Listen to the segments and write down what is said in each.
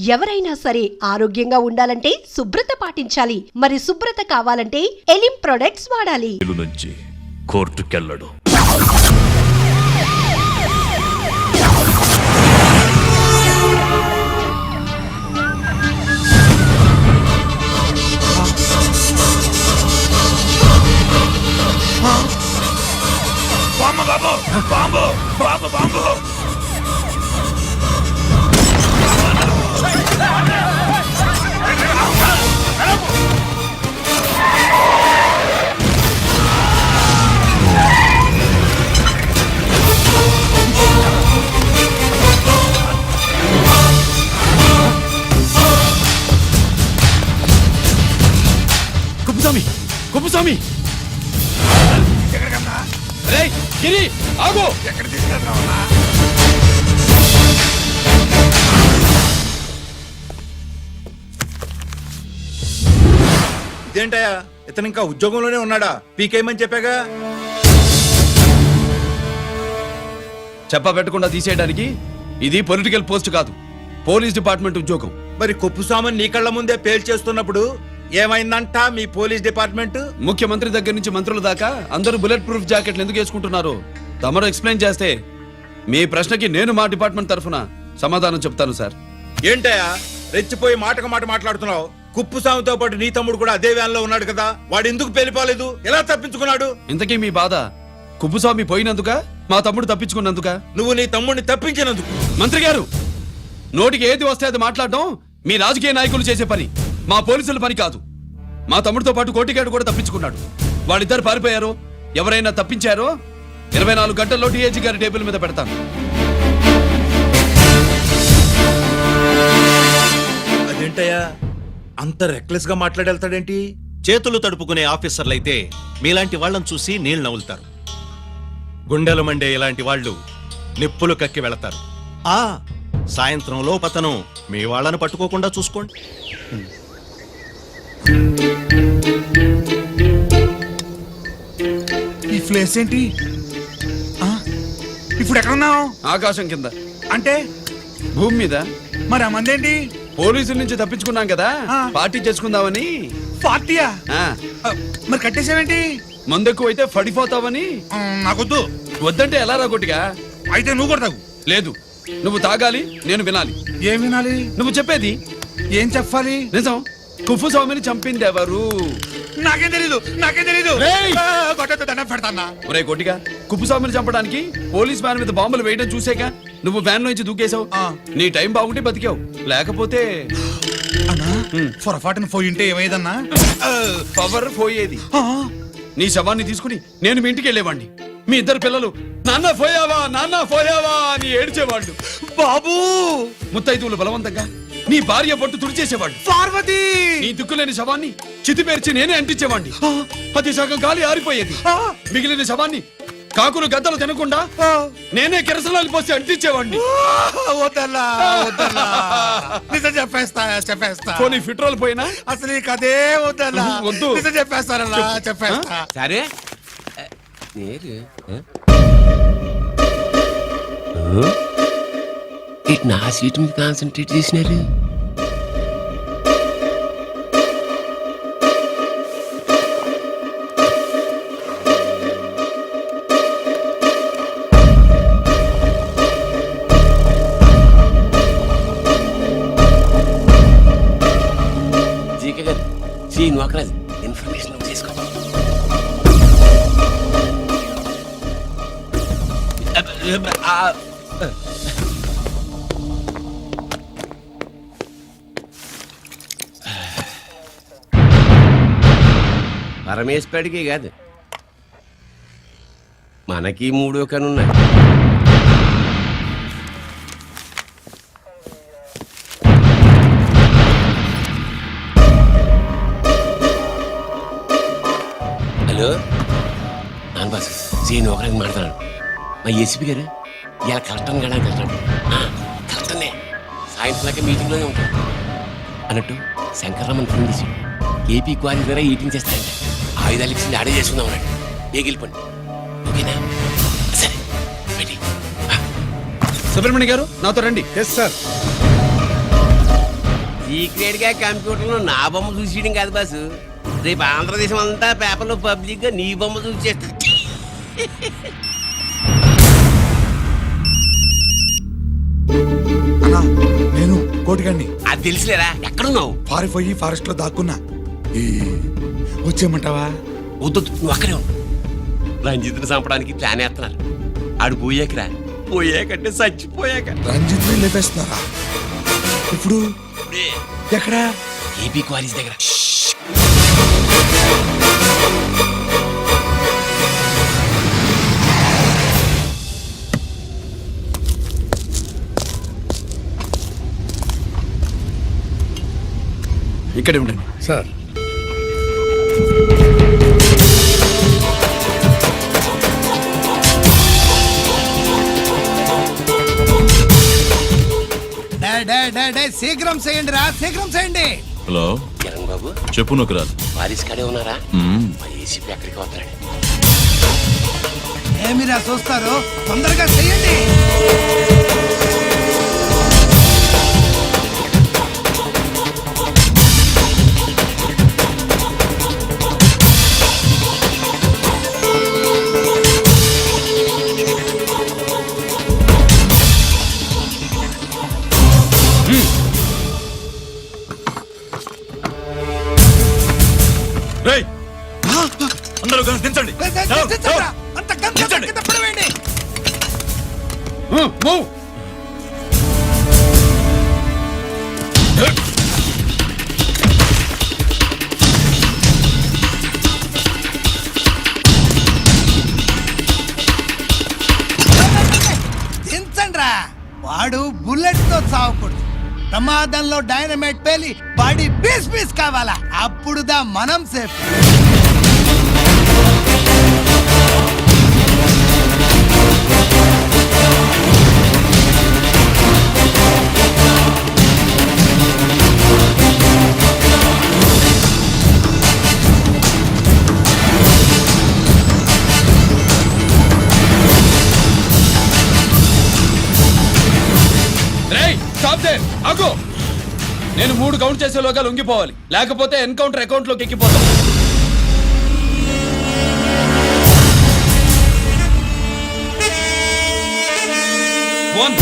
ఎవరైనా సరే ఆరోగ్యంగా ఉండాలంటే శుభ్రత పాటించాలి. మరి శుభ్రత కావాలంటే ఎలిం ప్రొడక్ట్స్ వాడాలి. నుంచి కోర్టుకెళ్ళడు. బాంబు బాబు బాంబు బాంబు. కుప్పుస్వామి రేయ్ గిరి ఆగు. ఇదేంటయ్యా? ఇతను ఇంకా ఉద్యోగంలోనే ఉన్నాడా? పీకేయమని చెప్పాగా? చెప్ప పెట్టకుండా తీసేయడానికి ఇది పొలిటికల్ పోస్ట్ కాదు. పోలీస్ డిపార్ట్మెంట్ ఉద్యోగం. మరి కొప్పు సామాన్ నీ కళ్ళ ముందే పేల్చేస్తున్నప్పుడు ఏమైందంట మీ పోలీస్ డిపార్ట్మెంట్? ముఖ్యమంత్రి దగ్గర నుంచి మంత్రుల దాకా అందరూ బుల్లెట్ ప్రూఫ్ జాకెట్లు ఎందుకు వేసుకుంటున్నారు? తమరు ఎక్స్ప్లెయిన్ చేస్తే మీ ప్రశ్నకి నేను మా డిపార్ట్మెంట్ తరఫున సమాధానం చెప్తాను సార్. ఏంటయ్యా? రెచ్చిపోయి మాటకు మాట మాట్లాడుతున్నావు. కుప్పు సాముతో పాటు నీ తమ్ముడు కూడా అదే వ్యాన్లో ఉన్నాడు కదా. వాడు ఎందుకు పెళ్ళిపోలేదు ఎలా తప్పించుకున్నాడు? ఇంతకీ మీ బాధ కుప్పుస్వామి పోయినందుక? మా తమ్ముడు తప్పించుకున్నందుక? నువ్వు నీ తమ్ముడిని తప్పించినందుకు. మంత్రి గారు నోటికి ఏది వస్తే అది మాట్లాడడం మీ రాజకీయ నాయకులు చేసే పని. మా పోలీసుల పని కాదు. మా తమ్ముడితో పాటు కోటిగాడు కూడా తప్పించుకున్నాడు. వాళ్ళిద్దరు పారిపోయారు ఎవరైనా తప్పించారో ఇరవై నాలుగు గంటల్లో డిఐజీ గారి టేబుల్ మీద పెడతాను. అదేంటయ్యా? అంత రెక్లెస్గా మాట్లాడేళ్తాడేంటి? చేతులు తడుపుకునే ఆఫీసర్లైతే మీలాంటి వాళ్ళని చూసి నీళ్ళు నవ్వులుతారు. గుండెలు మండే ఇలాంటి వాళ్ళు నిప్పులు కక్కి వెళతారు. ఆ సాయంత్రం లోపతను మీ వాళ్ళని పట్టుకోకుండా చూసుకోండి. ఈ ప్లేస్ ఏంటి? ఆ, ఇప్పుడు ఎక్కడ ఉన్నావు ఆకాశం కింద. అంటే? భూమి మీద. మరి ఆ మంది ఏంటి పోలీసుల నుంచి తప్పించుకున్నాం కదా. ఆ. పార్టీ చేసుకుందామని. పార్టీయా? ఆ, ఆ, మరి కట్టేసావేంటి? మందెక్కువ అయితే పడిపోతావని. ఆ, నాకొద్దు. వద్దంటే ఎలా రాగొట్టిగా అయితే నువ్వు కూడా తాగు. లేదు. నువ్వు తాగాలి నేను వినాలి. ఏం వినాలి? నువ్వు చెప్పేది. ఏం చెప్పాలి? నిజం. కుఫు స్వామిని చంపింది ఎవరు నాకేం తెలీదు నాకేం తెలీదు. రేయ్! దండం పెడతానా? ఒరే కొట్టిగా కుప్పుస్వామిని చంపడానికి పోలీస్ వ్యాన్ మీద బాంబులు వేయడం చూసాక నువ్వు వ్యాన్ నుంచి దూకేశావు. ఆ. నీ టైం బాగుంటే బతికావు. లేకపోతే అన్నా పొరపాటున పోయి ఉంటే పవర్ పోయేది. ఆ, నీ శవాన్ని తీసుకుని నేను మీ ఇంటికి వెళ్ళేవాడిని మీ ఇద్దరు పిల్లలు నాన్న పోయావా నాన్న పోయావా అని ఏడ్చేవాళ్ళు. బాబు! ముత్తైదువులు బలవంతంగా నీ భార్య పట్టు తుడిచేసేవాళ్ళు. పార్వతి! నీ దిక్కులేని శవాన్ని చితిపేర్చి నేనే అంటించేవాడిని పది సగం గాలి ఆరిపోయేది. మిగిలిన శవాన్ని కాకులు గద్దలు తినకుండా. నేనే కిరసనాలు పోసి అంటించేవాడిని నిజం చెప్పేస్తా చెప్పేస్తా. పోనీ ఫిట్రోల్ పోయినా? అసలు ఈ వద్దన్నా. వద్దు. నిజం చెప్పేస్తానన్నా చెప్పేస్తా. సరే. నేరు నా సీట్ మీద కాన్సన్ట్రేట్ చేసినారు పరమేశ్వరుడికి కాదు. మనకి మూడో కనున్నాయి. హలో? నాన్న బాస్ సీన్ ఒకరికి మాట్లాడు. మా ఏసీపీ గారు ఇలా కలెక్టర్ కదా వెళ్తాడు కలెక్టర్నే. సాయంత్రం మీటింగ్లోనే ఉంటాడు. అన్నట్టు శంకర్రామన్ ఫోన్ చేసి ఏపీ క్వారీ ద్వారా ఈటింగ్ చేస్తాడు ఆయుధాలు ఇచ్చింది ఆడే చేసుకుందాం అన్నాడు ఏగిలిపండి ఓకేనా? సరే. సుబ్రహ్మణ్య గారు నాతో రండి. ఎస్ సార్ సీక్రెట్గా కంప్యూటర్లో నా బొమ్మ చూసేయడం కాదు బాసు. రేపు ఆంధ్రదేశం అంతా పేపర్లో పబ్లిక్గా నీ బొమ్మ చూసేస్తా అన్నా నేను కోటిగాడిని. అది తెలుసులేరా? ఎక్కడున్నావు? పారిపోయి ఫారెస్ట్లో దాక్కున్నా. ఈ వచ్చేయమంటావా? వద్దు నువ్వు అక్కడే ఉండు. రంజిత్ని చంపడానికి ప్లాన్ వేస్తున్నారు. ఆడు పోయాకరా. పోయాకంటే చచ్చిపోయాక. రంజిత్ని లేపేస్తున్నారా? ఇప్పుడు? ఇప్పుడే. ఎక్కడా? ఏపీ కాలేజ్ దగ్గర. ఇక్కడే ఉండండి. సార్ శీఘ్రం చేయండి రా శీఘ్రం చేయండి. హలో. కిరణ్ బాబు. చెప్పు నొకరాలు వారిస్ కాడే ఉన్నారా? మా ఏసీపీ ఎక్కడికి వస్తున్నాడు. ఏమిరా చూస్తారు? తొందరగా చేయండి. వాడు బుల్లెట్తో చావకూడదు. ప్రమాదంలో డైనమైట్ పేలి బాడీ పీస్ పీస్ కావాలా? అప్పుడుదా మనం సేఫ్ నేను మూడు కౌంట్ చేసేలోగా లొంగిపోవాలి. లేకపోతే ఎన్కౌంటర్ అకౌంట్లోకి ఎక్కిపోతాం. వన్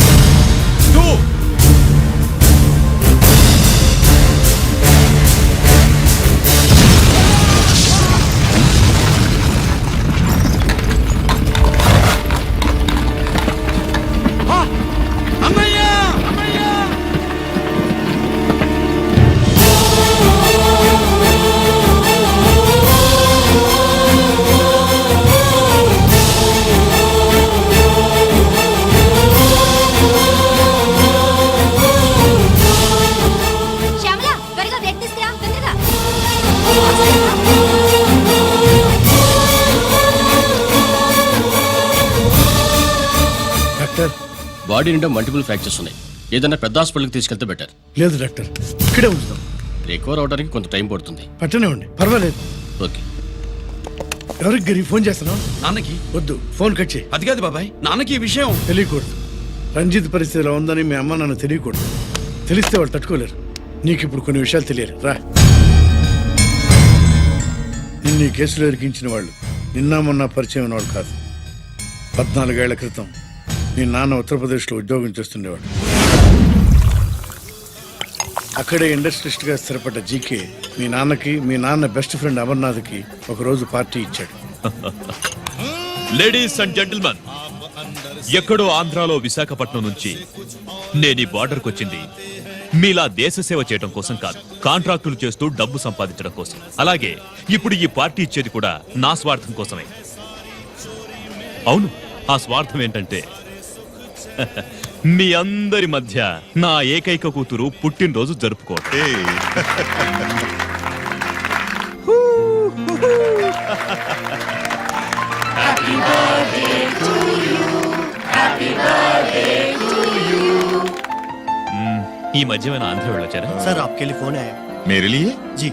బాడీ నిండా మల్టిపుల్ ఫ్రాక్చర్స్ ఉన్నాయి. ఏదైనా పెద్ద హాస్పిటల్కి తీసుకెళ్తే బెటర్. లేదు డాక్టర్ ఇక్కడే ఉంచుదాం. రికవర్ అవడానికి కొంత టైం పడుతుంది. పట్టనే ఉండి పర్వాలేదు. ఓకే. ఎవరికి గరి ఫోన్ చేస్తున్నావు? నాన్నకి? వద్దు ఫోన్ కట్ చేయి. అది కాదు బాబాయ్ నాన్నకి ఈ విషయం. తెలియకూడదు. రంజిత్ పరిస్థితి ఇలా ఉందని మీ అమ్మ నాన్న తెలియకూడదు. తెలిస్తే వాళ్ళు తట్టుకోలేరు. నీకు ఇప్పుడు కొన్ని విషయాలు తెలియాలి రా. నిన్ను ఈ కేసులో ఇరికించిన వాళ్ళు నిన్న మొన్న పరిచయం ఉన్నవాడు కాదు. పద్నాలుగేళ్ళ క్రితం మీ నాన్న ఉత్తరప్రదేశ్లో ఉద్యోగం చేస్తుండేవాడు. అక్కడే ఇండస్ట్రియలిస్ట్గా స్థిరపడ్డ జీకే మీ నాన్నకి మీ నాన్న బెస్ట్ ఫ్రెండ్ అమర్నాథ్కి ఒకరోజు పార్టీ ఇచ్చాడు. లేడీస్ అండ్ జెంటిల్మెన్ ఎక్కడో ఆంధ్రాలో విశాఖపట్నం నుంచి నేను ఈ బార్డర్కి వచ్చింది. మీలా దేశ సేవ చేయడం కోసం కాదు కాంట్రాక్టులు చేస్తూ డబ్బు సంపాదించడం కోసం. అలాగే ఇప్పుడు ఈ పార్టీ ఇచ్చేది కూడా నా స్వార్థం కోసమే. అవును ఆ స్వార్థం ఏంటంటే మీ అందరి మధ్య నా ఏకైక కూతురు పుట్టినరోజు జరుపుకోవటం ఈ మధ్య ఏమైనా ఆంధ్ర వెళ్ళొచ్చారా సార్ आपके लिए फोन आया मेरे लिए जी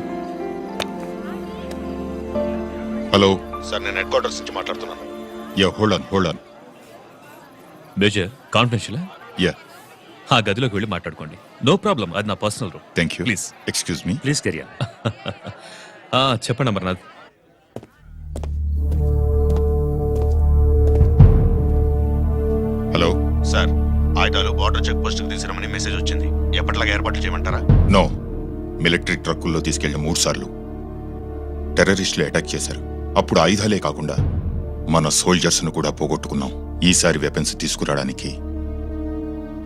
హలో సార్ నేను హెడ్ క్వార్టర్స్ నుంచి మాట్లాడుతున్నాను yeah hold on hold on major confidential yeah ఆ గదిలోకి వెళ్ళి మాట్లాడుకోండి. నో ప్రాబ్లం అది నా personal room thank you please excuse me please కెరియా చెప్పండి అమర్నాథ్. హలో సార్ ఆయుధాలు బార్డర్ చెక్ పోస్ట్ తీసుకురమని మెసేజ్ వచ్చింది. ఎప్పటిలాగా ఏర్పాట్లు చేయమంటారా? నో మిలిటరీ ట్రక్కుల్లో తీసుకెళ్ళిన మూడు సార్లు టెర్రరిస్టులు అటాక్ చేశారు. అప్పుడు ఆయుధాలే కాకుండా మన సోల్జర్స్ను కూడా పోగొట్టుకున్నాం. ఈసారి వెపన్స్ తీసుకురావడానికి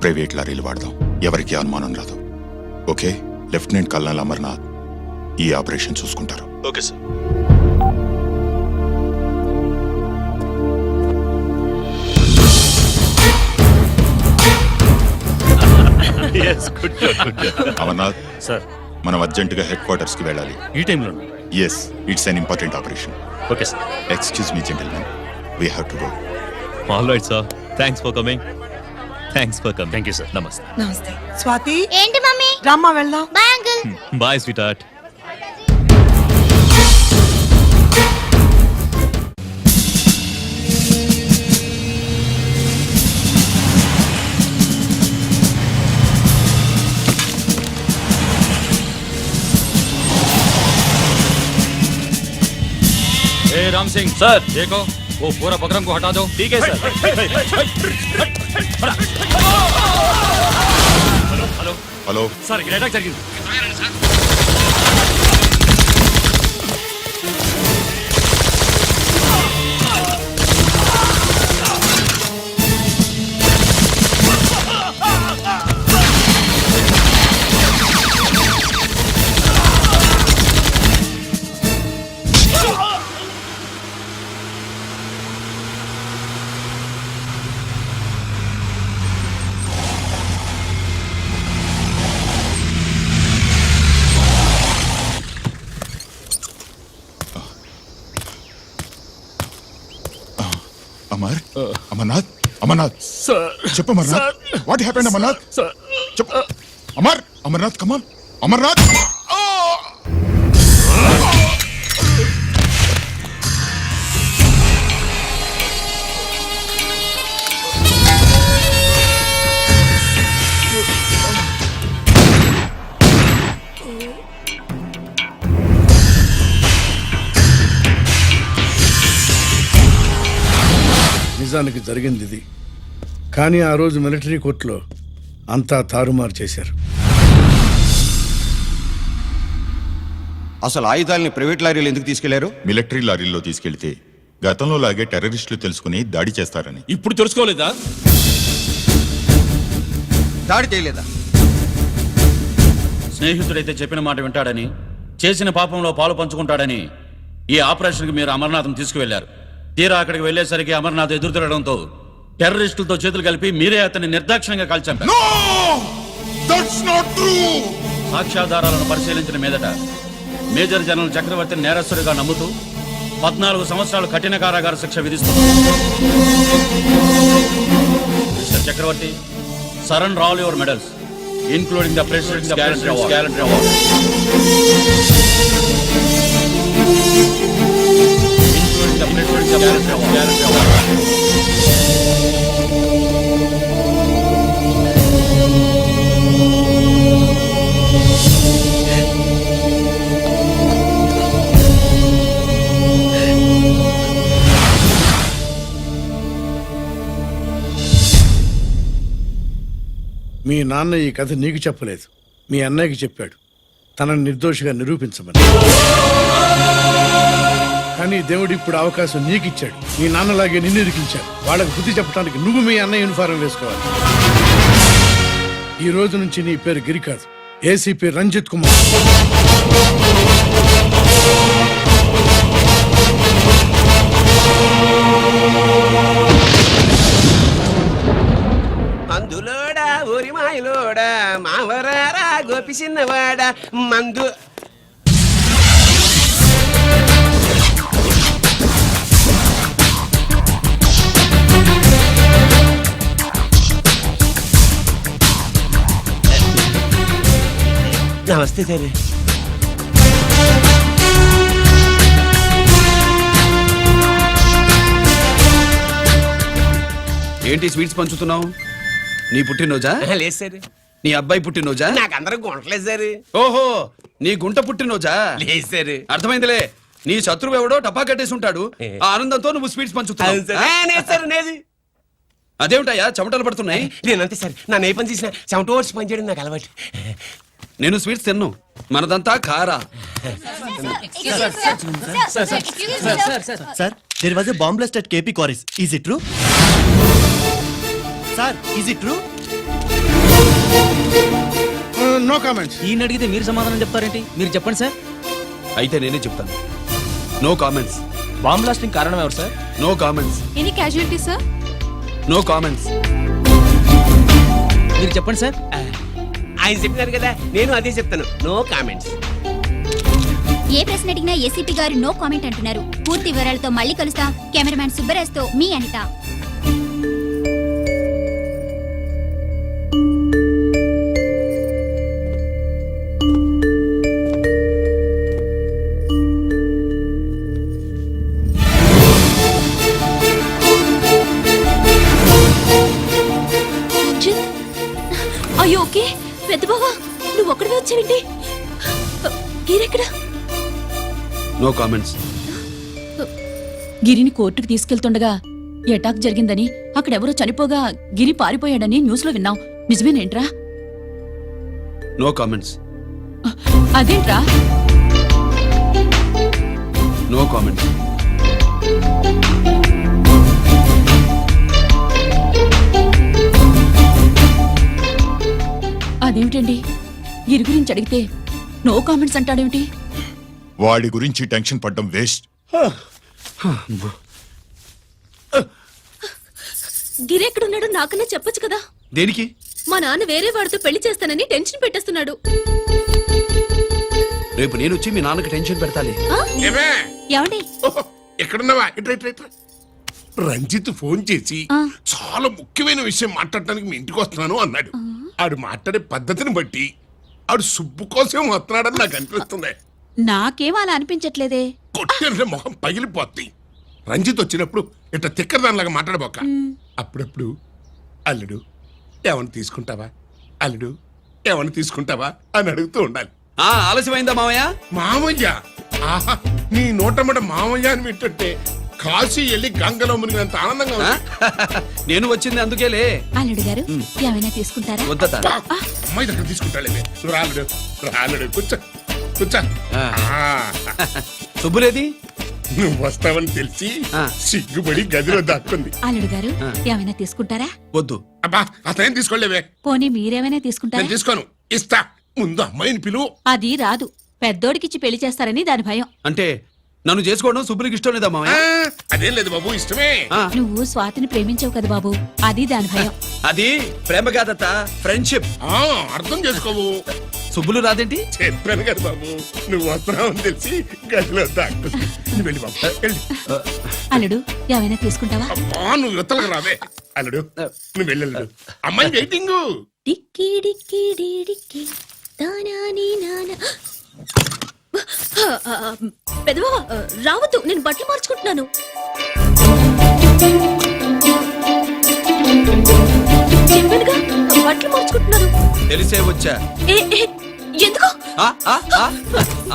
ప్రైవేట్ లారీలు వాడదాం. ఎవరికి అనుమానం రాదు. ఓకే? లెఫ్టినెంట్ కల్నల్ అమర్నాథ్ ఈ ఆపరేషన్ చూసుకుంటారు. Okay sir. అమర్నాథ్ సార్ మనం అర్జెంటుగా హెడ్ క్వార్టర్స్కి వెళ్ళాలి. ఈ టైంలో yes it's an important operation okay sir excuse me gentlemen we have to go All right sir thanks for coming thanks for coming Thank you, sir. నమస్తే నమస్తే స్వాతి ఏంటి mummy రమ్మా వెళ్దాం bye uncle bye sweetheart ए Ram Singh sir देखो वो पूरा बकरम को हटा दो ठीक है सर హలో సార్ ఇక్కడ అటాక్ జరిగింది అమర్నాథ్ అమర్నాథ్. సార్ చెప్పు Amarnath. What happened Amarnath? Sir చెప్పు. Amar Amarnath come on Amarnath. నిజానికి జరిగింది ఇది కానీ ఆ రోజు మిలిటరీ కోర్టులో అంతా తారుమారు చేశారు. అసలు ఆయుధాలని ప్రైవేట్ లారీలు ఎందుకు తీసుకెళ్ళారు? మిలిటరీ లారీల్లో తీసుకెళ్తే గతంలో లాగే టెర్రరిస్టులు తెలుసుకుని దాడి చేస్తారని. ఇప్పుడు తెలుసుకోలేదా? దాడి చేయలేదా? స్నేహితుడైతే చెప్పిన మాట వింటాడని చేసిన పాపంలో పాలు పంచుకుంటాడని ఈ ఆపరేషన్కి మీరు అమర్నాథ్ని తీసుకువెళ్ళారు తీరా అక్కడికి వెళ్ళేసరికి అమర్నాథ్ ఎదురు తిరగడంతో టెర్రరిస్టులతో చేతులు కలిపి మీరే అతన్ని నిర్దాక్షిణ్యంగా నాట్ ట్రూ సాక్ష్యాధారాలను పరిశీలించిన మీదట మేజర్ జనరల్ చక్రవర్తిని నేరస్తుడిగా నమ్ముతూ పద్నాలుగు సంవత్సరాలు కఠిన కారాగార శిక్ష విధిస్తుంది mister Chakravarthy Saran all your medals including the president gallantry award మీ నాన్న ఈ కథ నీకు చెప్పలేదు. మీ అన్నయ్యకి చెప్పాడు. తనని నిర్దోషిగా నిరూపించమని. కానీ దేవుడు ఇప్పుడు అవకాశం నీకు ఇచ్చాడు నాన్నలాగే నిన్ను ఇరికించాడు వాళ్ళకి బుద్ధి చెప్పడానికి నువ్వు మీ అన్న యూనిఫారం వేసుకోవాలి. ఈ రోజు నుంచి నీ పేరు గిరి కాదు ఏసీపీ రంజిత్ కుమార్. మందులోడా ఊరి మాయలోడా మావరారా గోపి చిన్నవాడా మందు నమస్తే సరే. ఏంటి స్వీట్స్ పంచుతున్నావు? నీ పుట్టినరోజా? లేదు సార్. నీ అబ్బాయి పుట్టినరోజా? నాకు అందరూ గుంటలేదు సార్. ఓహో నీ గుంట పుట్టినరోజా? లేదు సార్. అర్థమైందిలే. నీ శత్రువు ఎవడో టపా కట్టేసి ఉంటాడు ఆ ఆనందంతో నువ్వు స్వీట్స్ పంచుతున్నావు. అదేమిటయ్యా? చెమటలు పడుతున్నాయి. నేనంతే సార్. నన్ను ఏ పని చేసినా చెమట ఓడ్చి పని చేయడం నాకు అలవాటు. నేను స్వీట్స్ తిన్ను. మనదంతా కారా sir there was a bomb blast at KP quarries is it true sir is it true no comments ఈయన అడిగితే మీరు సమాధానం చెప్తారేంటి? మీరు చెప్పండి సార్ అయితే నేనే చెప్తాను. నో కామెంట్స్ బాంబ్ బ్లాస్టింగ్ కారణం ఎవరు sir no comments any casualty sir no comments మీరు చెప్పండి సార్ ఆయన చెప్పినారు కదా నేను అదే చెప్తాను. నో కామెంట్స్ ఏ ప్రశ్న అడిగినా ఏసీపీ గారు నో కామెంట్ అంటున్నారు. పూర్తి వివరాలతో మళ్ళీ కలుస్తా. కెమెరామ్యాన్ సుబ్బరాజ్తో మీ అనిత. గీరెక్కడా నో కామెంట్స్ గిరిని కోర్టుకు తీసుకెళ్తుండగా ఎటాక్ జరిగిందని అక్కడెవరో చనిపోగా గిరి పారిపోయాడని న్యూస్లో విన్నాం. నిజమేనేంట్రా? నో కామెంట్స్ అదేంట్రా? నో కామెంట్స్ అదేమిటండి? గిరి గురించి అడిగితే నో కామెంట్స్ అంటాడేమిటి? వాడి గురించి టెన్షన్ పడ్డం వేస్ట్. గిరి ఎక్కడున్నాడో నాకన్నా చెప్పొచ్చు కదా? దేనికి? మా నాన్న వేరే వాడితో పెళ్ళి చేస్తానని టెన్షన్ పెట్టేస్తున్నాడు. రేపు నేను వచ్చి మీ నాన్నకి టెన్షన్ పెడతాలే. ఏమే? ఏమండి? ఎక్కడున్నావా? ఇట్రా ఇట్రా ఇట్రా రంజిత్ ఫోన్ చేసి. చాలా ముఖ్యమైన విషయం మాట్లాడటానికి మీ ఇంటికి వస్తున్నాను అన్నాడు. ఆడు మాట్లాడే పద్ధతిని బట్టి ఆడు సుబ్బు కోసం వస్తున్నాడని నాకు అనిపిస్తుంది. నాకేం అలా అనిపించట్లేదే? కొట్టిన మొహం పగిలిపోద్ది. రంజిత్ వచ్చినప్పుడు ఇట్లా తిక్కరదానిలాగా మాట్లాడబోక. అప్పుడప్పుడు అల్లుడు ఏమన్నా తీసుకుంటావా? అల్లుడు ఏమన్నా తీసుకుంటావా? అని అడుగుతూ ఉండాలి. ఆ ఆలస్యమైందా మామయ్య? మామయ్య? ఆహా నీ నోటమ్మట మామయ్య అని వింటుంటే కాశీ వెళ్ళి గంగలో మునిగినంత ఆనందంగా? ఉంది. నేను వచ్చింది అందుకేలే. అల్లుడు గారు ఏమైనా తీసుకుంటారా? వద్దట బా, అమ్మాయి దగ్గర తీసుకుంటాలేవే నువ్వు రాలుడు రాలుడు కూర్చో కూర్చో. ఆ. ఆ, సుబ్బులేది? నువ్వు వస్తావని తెలిసి ఆ. సిగ్గుపడి గదిలో దాక్కుంది. అల్లుడు గారు ఆ. ఏమైనా తీసుకుంటారా? వద్దు. అబ్బా అతనేం తీసుకోలేవే. పోనీ మీరేమైనా తీసుకుంటారా? నేను తీసుకోను. ఇస్తా. ముందు అమ్మాయిని పిలువు. అది రాదు. పెద్దోడికిచ్చి పెళ్ళి చేస్తారని దాని భయం. అంటే నన్ను చేసుకోవడం సుబ్బులకి ఇష్టం లేదా మామయ్య? అదేం లేదు బాబు ఇష్టమే. ఆ, నువ్వు స్వాతిని ప్రేమించవు కదా బాబు అది దాని భయం. అది ప్రేమ కాదత్త ఫ్రెండ్షిప్. ఆ, అర్థం చేసుకోవు. సుబ్బులు రాదేంటి? చెప్పాను కదా బాబు నువ్వు వస్తున్నావని తెలిసి గదిలో దాక్కుంది నువ్వు వెళ్ళి బాబు వెళ్ళి. అల్లుడు ఏమైనా తీసుకుంటావా? అబ్బా నువ్వు యువతలకు రావే. అల్లుడు నువ్వు వెళ్ళడు అమ్మాయి వెయిటింగ్. డిక్కి డిక్కి డి డిక్కి. దానాని నానా పెదవా రావద్దు నేను బట్టలు మార్చుకుంటున్నాను. చెప్పానుగా బట్టలు మార్చుకుంటున్నాను. తెలిసే వచ్చా? ఎందుకు?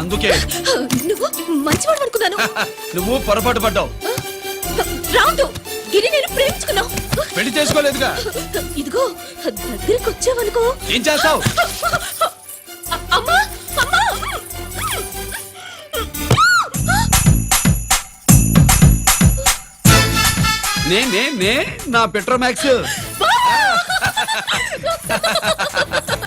అందుకే. నువ్వు మంచివాడు అనుకున్నాను. నువ్వు పొరపాటు పడ్డావు. రావద్దు గిరి నేను ప్రేమించుకున్నావు. పెళ్ళి చేసుకోలేదుగా. ఇదిగో దగ్గరికి వచ్చావనుకో ఏం చేస్తావు? నే నే నే నా Petromax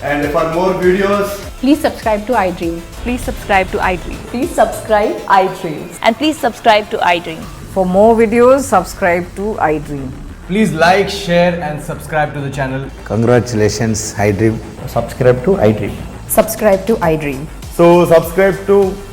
And for more videos, please subscribe to iDream please subscribe to iDream Please subscribe iDream. And please subscribe to iDream For more videos, subscribe to iDream. please like, share, and subscribe to the channel. Congratulations iDream Subscribe to iDream. Subscribe to iDream. So, subscribe to iDream Media.